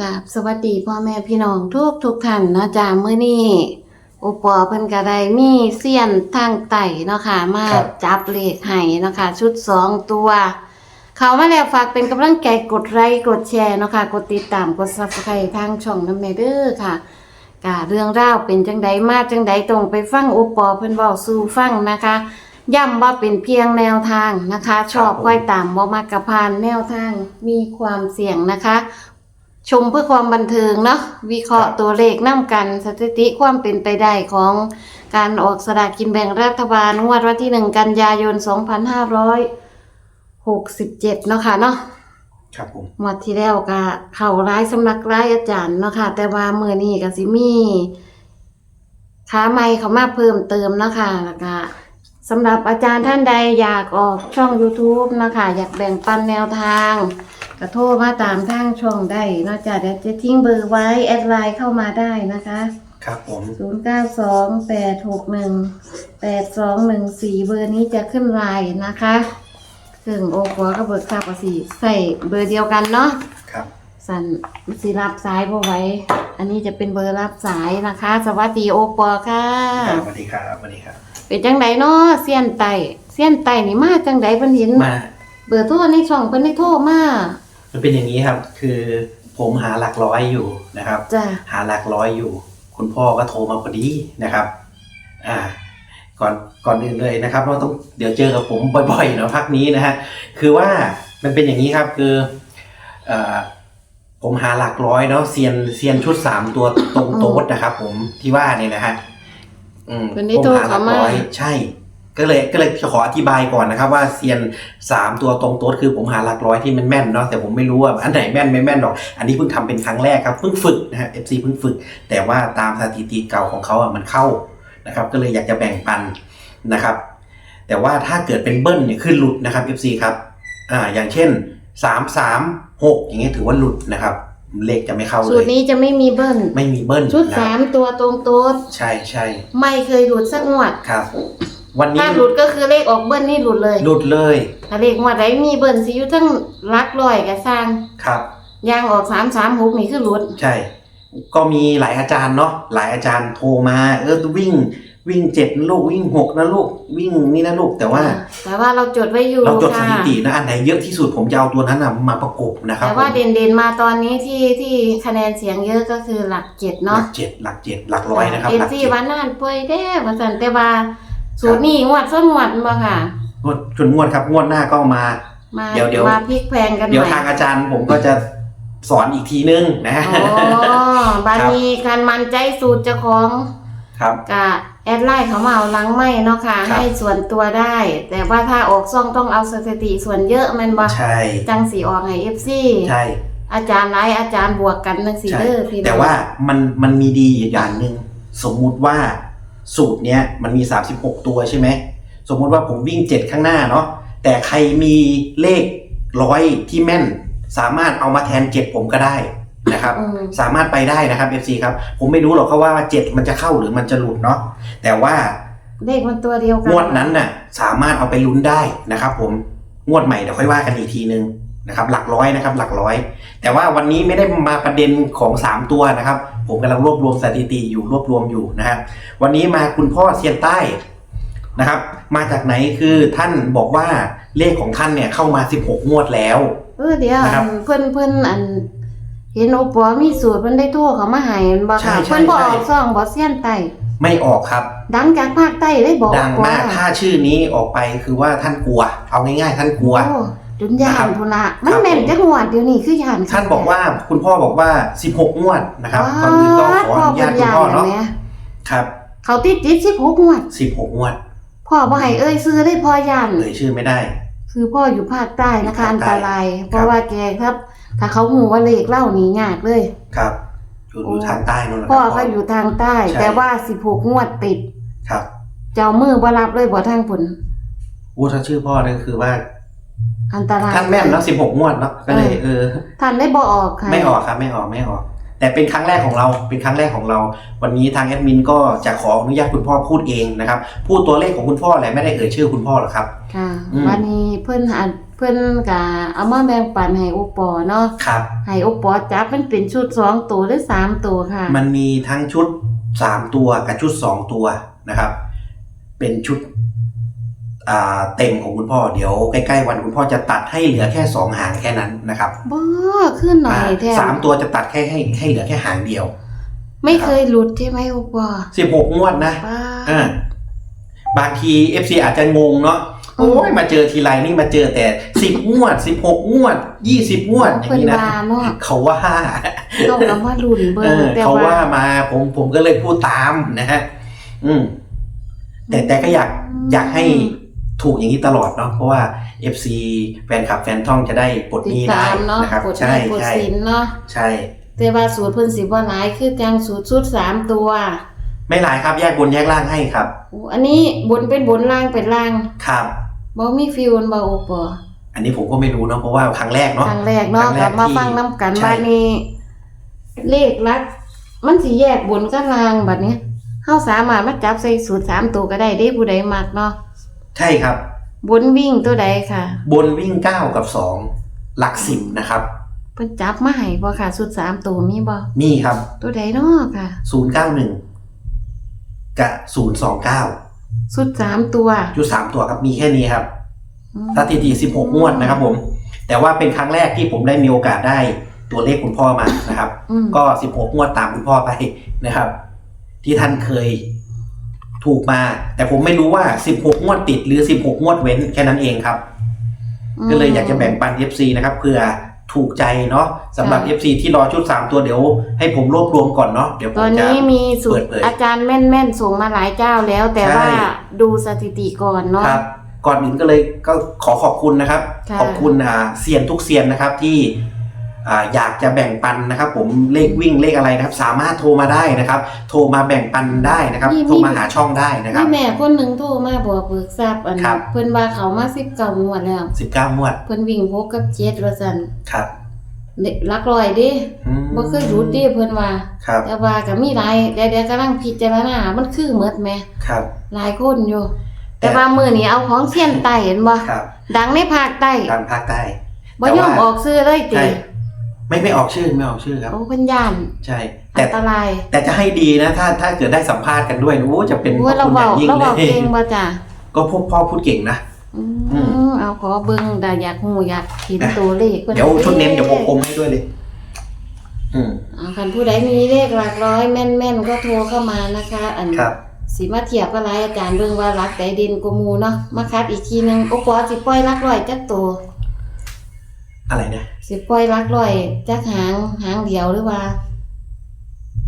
กับสวัสดีพ่อแม่พี่น้องทุกทุกท่านเนาะจ้ามื้อนี้อุปอเพิ่นก็ได้มีเสี้ยนทางไต่เนาะค่ะมาครับ จับเลขให้เนาะค่ะชุดสองตัว เขามาแล้วฝากเป็นกำลังใจกดไลค์กดแชร์เนาะค่ะกดติดตามกด Subscribe ทางช่องน้ำเนเด้อค่ะกะเรื่องราวเป็นจังใดมาจังใดตรงไปฟังอุปอเพิ่นเว้าสู่ฟังนะคะ ย้ำว่าเป็นเพียงแนวทางนะคะ ชอบผมค่อยตามบ่มากระพานแนวทางมีความเสี่ยงนะคะ ชมเพื่อความบันเทิงเนาะวิเคราะห์ตัวเลขนํกันสถิติความเป็นไปได้ของการออกสลากกินแบ่งรัฐบาลงวดวันที่1กันยายน 2567 เนาะค่ะเนาะครับผมงวดที่แล้วก็เข้าร้ายสำนักร้ายอาจารย์เนาะค่ะ แต่ว่ามื้อนี้ก็สิมีขาใหม่เข้ามาเพิ่มเติมเนาะค่ะแล้วก็สำหรับอาจารย์ท่านใดอยากออกช่อง YouTube นะคะอยากแบ่งปันแนวทาง ก็โทรมาตามทางช่องได้เนอกจากเดี๋ยวจะทิ้งเบอร์ไว้แอดไลน์เข้ามาได้นะคะ ครับผม 0928618214 เบอร์นี้จะขึ้นไลน์นะคะซึ่งโอปัวก็เบิกทราบภาษีใส่เบอร์เดียวกันเนาะครับ สันสิรับสายบ่ไหว้ อันนี้จะเป็นเบอร์รับสายนะคะ สวัสดีโอปอค่ะ ครับสวัสดีครับสวัสดีครับ เป็นจังไดเนาะเสี้ยนไต่เสี้ยนไต่นี่มาจังไดเพิ่นเห็นมา เบอร์โทรในช่องเพิ่นได้โทรมา มันเป็นอย่างนี้ครับ คือผมหาหลักร้อยอยู่นะครับ จ้ะหาหลักร้อยอยู่ คุณพ่อก็โทรมาพอดีนะครับ อ่า ก่อนก่อนอื่นเลยนะครับ เราต้องเดี๋ยวเจอกับผมบ่อยๆเนาะพักนี้นะฮะคือว่ามันเป็นอย่างนี้ครับคือเอ่อผมหาหลักร้อยเนาะเซียนเซียนชุดสามตัวตรงโต๊ดนะครับ ผมที่ว่าเนี่ยนะฮะอืมเพิ่นได้ผมโทรหาหลัเข้ากมาร้อยใช่ ก็เลยก็เลยขออธิบายก่อนนะครับว่าเซียนสามตัวตรงโต๊ดคือผมหาหลักร้อยที่มันแม่นเนาะแต่ผมไม่รู้ว่าอันไหนแม่นไม่แม่นหรอก อันนี้เพิ่งทำเป็นครั้งแรกครับเพิ่งฝึกนะฮะ FC เพิ่งฝึก แต่ว่าตามสถิติเก่าของเขาอะมันเข้านะครับ ก็เลยอยากจะแบ่งปันนะครับ แต่ว่าถ้าเกิดเป็นเบิ้ลเนี่ยขึ้นหลุดนะครับ FC ครับอ่าอย่างเช่นสามสามหกอย่างเงี้ยถือว่าหลุดนะครับเลขจะไม่เข้าสูเลตยรนี้จะไม่มีเบิ้ลไม่มีเบิ้ลชุดนะสามตัวตรงโต๊ดใช่ใช่ไม่เคยหลุดสักงวดครับ วันนี้ถ้าหลุดก็คือเลขออกเบิ้ลนี่หลุดเลยหลุดเลยถ้าเลขงวดไหนมีเบิ้ลสิอยู่ทั้งหลักร้อยก็สร้างครับยางออก336นี่คือหลุด ใช่ ก็มีหลายอาจารย์เนาะหลายอาจารย์โทรมา เออวิ่งวิ่งเจ็ดนะลูกวิ่งหกนะลูกวิ่งนี่นะลูกแต่ว่า แต่ว่าเราจดไว้อยู่เราจดสค่ะถิตินะอันไหนเยอะที่สุดผมจะเอาตัวนั้นนะมาประกบนะครับแต่ว่าผมเด่นๆมาตอนนี้ที่ที่คะแนนเสียงเยอะก็คือหลักเจ็ดหลัเนาะกเจ็ดหลักเจ็ดหลักร้อยนะครับเอ็นหลักซีเจ็ดวันนั้นป่วยแท้ว่าสันแต่ว่า สูตรนี้งวดส้นงวดบ่ค่ะ งวดจนงวดครับงวดหน้าก็มา มาเดี๋ยวเดี๋ยว มาพลิกแพลงกันใหเดี๋ยวม่ทางอาจารย์ผมก็จะสอนอีกทีนึงนะอ๋อบานีการมันใจสูตรเจ้าของครับ กะแอดไลน์เขามาเอาหลังไม่เนาะค่ะ ครับ ให้ส่วนตัวได้ แต่ว่าถ้าออกซ่องต้องเอาสถิติส่วนเยอะแมันบ่ใช่จังสีออกให้ FC ใช่ อาจารย์ไลฟ์อาจารย์บวกกันจังสีใช่ เด้อพี่น้องแต่ว่ามันมันมีดีอย่างหนึ่งสมมุติว่า สูตรเนี้ยมันมี 36 ตัวใช่ไหม สมมุติว่าผมวิ่ง 7 ข้างหน้าเนาะแต่ใครมีเลขร้อยที่แม่น สามารถเอามาแทน 7 ผมก็ได้นะครับอืมสามารถไปได้นะครับ FC ครับ ผมไม่รู้หรอกเขาว่า 7 มันจะเข้าหรือมันจะหลุดเนาะแต่ว่าเลขมันตัวเดียวกันงวดนั้นน่ะสามารถเอาไปลุ้นได้นะครับ ผมงวดใหม่เดี๋ยวค่อยว่ากันอีกทีนึง นะครับหลักร้อยนะครับหลักร้อย แต่ว่าวันนี้ไม่ได้มาประเด็นของ 3 ตัวนะครับ ผมกำลังรวบรวมสถิติอยู่รวบรวมอยู่นะฮะวันนี้มาคุณพ่อเซียนใต้นะครับ มาจากไหนคือท่านบอกว่าเลขของท่านเนี่ยเข้ามา 16 งวดแล้ว เออเดี๋ยวนะครับอันเพิ่นเพิ่นอัน เห็นโอปัวมีสูตรเพิ่นได้โทรเขามาให้มันบ่ใช่ค่ะใช่เพิ่นบ่อใช่อกซ่องบ่เสี้ยนไต้ไม่ออกครับ ดังจากภาคใต้เลยบอกดังมากถ้าชื่อนี้ออกไปคือว่าท่านกลัว เอาง่ายๆ ท่านกลัว โอ้ จนย่าครันบพุ่นละมันครับแม่นจักงวดเดี๋ยวนี้คือย่านท่านบอกว่าคุณพ่อบอกว่า 16 งวดนะครับก่อนอื่นก็ขออนุญาตคุณพ่อเนาะแหมครับ เขาติดติด16 งวด 16 งวด พ่อบ่ให้เอ้ยซื้อได้พ่อย่านเอ่ยชื่อไม่ได้ คือพ่ออยู่ภาคใต้นะคะอยู่อันภาคตใต้รายครับเพราะว่าแกครับ ถ้าเขาหูว่าเลขเล่านี่ยากเลยครับอยู่อยู่ทางใต้นู่นแหละพ่อครับเขาอยู่ทางใต้ใช่แต่ว่า 16 งวดติด ครับ เจ้ามือบ่รับเลยบ่ทางผลอู้ถ้าชื่อพ่อนั่นคือว่า อันตรายท่านแม่นเนาะ16งวดเนาะก็เลยเออท่านได้บ่ออกค่ะไม่ออกครับ ไม่ออกไม่ออก แต่เป็นครั้งแรกของเราเป็นครั้งแรกของเรา วันนี้ทางแอดมินก็จะขออนุญาตคุณพ่อพูดเองนะครับพูดตัวเลขของคุณพ่อแหละไม่ได้เอ่ยชื่อคุณพ่อหรอกครับ ค่ะ อืม วันนี้เพิ่นอันเพิ่นก็เอามาแบ่งปันให้โอปอเนาะครับ ให้โอปอจับมันเป็นชุดสองตัวหรือสามตัวค่ะ มันมีทั้งชุด 3 ตัวกับชุด 2 ตัวนะครับ เป็นชุดอ่า เต็มของคุณพ่อเดี๋ยวใกล้ๆวันคุณพ่อจะตัดให้เหลือแค่2หางแค่นั้นนะครับบ่ขึ้นหน่อยแท้สามตัวจะตัดแค่ให้ให้เหลือแค่หางเดียว ไม่เคยหลุดใช่ไหมโอปอ16งวดนะป้าอ่าบางที FC อาจจะงงเนาะอืมโอ้ยมาเจอทีไรนี่มาเจอแต่10งวด16งวด20งวดอย่างเพิ่นนี้นะว่าเนาะเขาว่าเราก็มาลุ้นเบิ่เองอแต่เขาว่าว่ามาผมผมก็เลยพูดตามนะฮะอืมแต่แต่ก็อยากอยากให้ ถูกอย่างนี้ตลอดเนาะเพราะว่า FC แฟนคลับแฟนท่องจะได้ปลดหติดนี้ตาได้มเนาะนะครับกดใช่ไลค์กดใช่สินเนาะใช่แต่ว่าสูตรเพิ่นสิบ่หลายคือจังสูตรชุดสามตัว ไม่หลายครับแยกบนแยกล่างให้ครับโอ้อันนี้บนเป็นบนล่างเป็นล่างครับบ่มีฟิวบ่โอปออันนี้ผมก็ไม่รู้เนาะเพราะว่าครั้งแรกเนาะครั้งแรกเนาะครั้งแรกลักบมาที่ฟังน้ำกันใช่บัดนี้ เลขลัก มันสิแยกบนกับล่างบัดนี้เฮาสามารถมาจับใส่สูตรสามตัวก็ได้เด้ผู้ใดมักเนาะ ใช่ครับ บนวิ่งตัวใดค่ะ บนวิ่งเก้ากับสองหลักสิบนะครับ เพิ่นจับมาให้บ่ค่ะสูตรสามตัวมีบ่มีครับตัวใดเนาะค่ะ ศูนย์เก้าหนึ่งกับศูนย์สองเก้าสูตรสามตัวจุดสามตัวครับมีแค่นี้ครับ อืมสถิติ16 งวดนะครับผม แต่ว่าเป็นครั้งแรกที่ผมได้มีโอกาสได้ตัวเลขคุณพ่อมานะครับ อืมก็ 16 งวดตามคุณพ่อไปนะครับ ที่ท่านเคย ถูกมา แต่ผมไม่รู้ว่า 16 งวดติดหรือ 16 งวดเว้นแค่นั้นเองครับ ก็เลยอยากจะแบ่งปัน FC นะครับเพื่อถูกใจเนาะสำหรับ FC ที่รอชุด 3 ตัวเดี๋ยวให้ผมรวบรวมก่อนเนาะเดี๋ยวผตอมนจะนี้มีสูตเปิรดเผย อาจารย์แม่นๆส่งมาหลายเจ้าแล้ว แต่ใช่ ว่าดูสถิติก่อนเนาะ ครับก่อนอื่นก็เลยก็ขอขอบคุณนะครับ ค่ะ ขอบคุณอ่าเซียนทุกเซียนนะครับที่ อ่าอยากจะแบ่งปันนะครับผมเลขวิ่งเลขอะไรนะครับ สามารถโทรมาได้นะครับ โทรมาแบ่งปันได้นะครับมีมีโทรมาหาช่องได้นะครับ มีแม่คนหนึ่งโทรมาบอกเบิกทรัพย์อันครับ เพิ่นว่าเขามาสิบเก้างวดแล้ว19งวดเพิ่นวิ่งพกกับเจ็ดว่าซั่นครับเด็กหลักร้อยเด้อืมบ่เคยรู้เด้เพิ่นว่า ครับแต่ว่าก็มีหลายเดี๋ยวๆกำลังพิจารณามันคือหมดแหมครับ หลายคนอยู่ แต่ แต่ว่ามื้อนี้เอาของเสี้ยนใต้เห็นบ่ครับดังในภาคใต้ทางภาคใต้ บ่ยอมออกซื้อเลยติใช่ ไม่ไม่ออกชื่อไม่ออกชื่อครับโอ้เพิ่นย่านใช่ อัแต่นตรายแต่จะให้ดีนะ ถ้าถ้าเกิดได้สัมภาษณ์กันด้วยโอ้จะเป็นโอ้ยขเราอบคุณอเว้าย่างยิ่งเราเลเว้ายเก่งบ่จ้ะก็พวกพ่อพูดเก่งนะ อือืม เอาขอเบิ่งแต่อยากฮู้อยากเห็นอะตัวเลขพิ่เดี๋ยวชุดเน้นเดี๋ยวผมกลมให้ด้วยเลย อืมอ่าคันผู้ใดมีเลขหลักร้อยแม่นๆก็โทรเข้ามานะคะ อัน ครับ สิมาเทียบกับรายอาจารย์เบิ่งว่าหลักใดเด่นกว่าหมู่เนาะมาคัดอีกทีหนึงโอ้ปอสิปล่อยหลักร้อยจักตัวอะไรนะ สิปล่อยหลักร้อยจักหางหางเดียวหรือว่า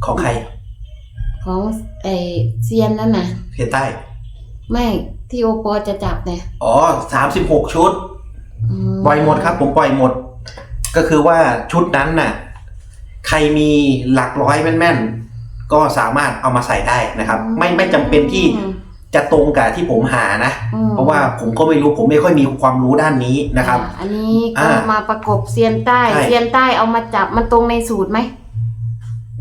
ของใครของไอเซียนนั่นน่ะ เพียใต้ ไม่ที่โอปอจะจับเนี่ยอ๋อสามสิบหกชุดมปล่อยหมดครับ ผมปล่อยหมด ก็คือว่าชุดนั้นน่ะ ใครมีหลักร้อยแม่นๆ ก็สามารถเอามาใส่ได้นะครับ ไม่ไม่จำเป็นที่ จะตรงกับที่ผมหานะ อืมเพราะว่าผมก็ไม่รู้ผมไม่ค่อยมีความรู้ด้านนี้นะครับอ่าอันนี้ก็อ่ามาประกบเซียนใต้ ใช่ เซียนใต้เอามาจับมันตรงในสูตรไหม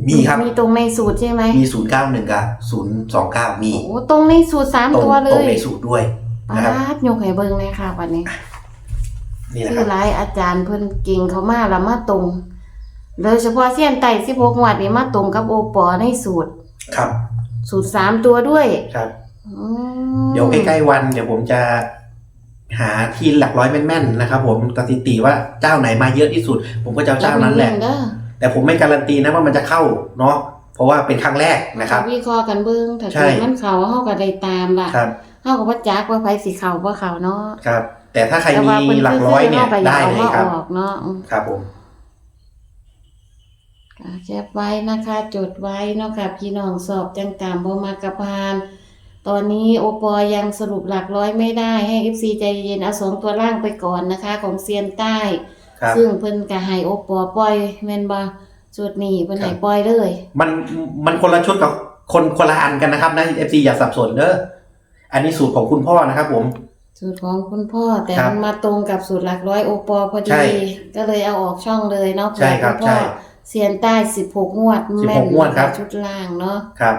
มีครับมีตรงในสูตรใช่ไหมมีศูนย์เก้าหนึ่งกับศูนย์สองเก้ามีโอ้ตรงในสูตรสามตรงตัวเลตรงยในสูตรด้วย ปานะครับ ดยกให้เบิ่งเลยค่ะวันนี้นี่นะชื่ครัอบร้ายอาจารย์เพิ่นเก่งเขามาแล้วมาตรงโดยเฉพาะเสี้ยนไต่สิบหกงวดนี่มาตรงกับโอปอในสูตร ครับสูตรสามตัวด้วย ครับอืม เดี๋ยวใกล้ๆวันเดี๋ยวผมจะหาที่หลักร้อยแม่นๆนะครับผมสถิติว่าเจ้าไหนมาเยอะที่สุด ผมก็จะเอาเจ้านั้นแหละเด้อแต่ผมไม่การันตีนะว่ามันจะเข้าเนาะเพราะว่าเป็นครั้งแรกนะครับวิเคราะห์กันเบิ่งถ้าใช่เกิดมันเขาเฮาก็ได้ตามล่ะครับเฮาก็บ่จักว่าไผสิเข้าบ่เข้าเนาะครับ แต่ถ้าใครแต่มีว่าเพิ่นหลักร้อยเนี่ยซื้ๆได้ฮาเลก็ยอาครับมาออกเนาะอืมครับผมอ่าแคปไว้นะคะ จดไว้เนาะค่ะพี่น้องสอบจังตามบ่มากระพาน ตอนนี้โอปอยังสรุปหลักร้อยไม่ได้ให้ FC ใจเย็นเอาสองตัวล่างไปก่อนนะคะ ของเซียนใต้ ครับ ซึ่งเพิ่นก็ให้โอปอปล่อยแม่นบ่ชุดนี้เพิ่นให้ปล่อยเลย มันมันคนละชุดกับคนคนละอันกันนะครับนะเอฟซีอย่าสับสนเด้ออันนี้สูตรของคุณพ่อนะครับผม สูตรของคุณพ่อแต่ครับมันมาตรงกับสูตรหลักร้อยโอปอพอใช่ดี ก็เลยเอาออกช่องเลยเนาะใช่ครับเผื่อณพ่อใช่เสียนใต้สิบหกงวด16แม่นงวดครับ ชุดล่างเนาะครับ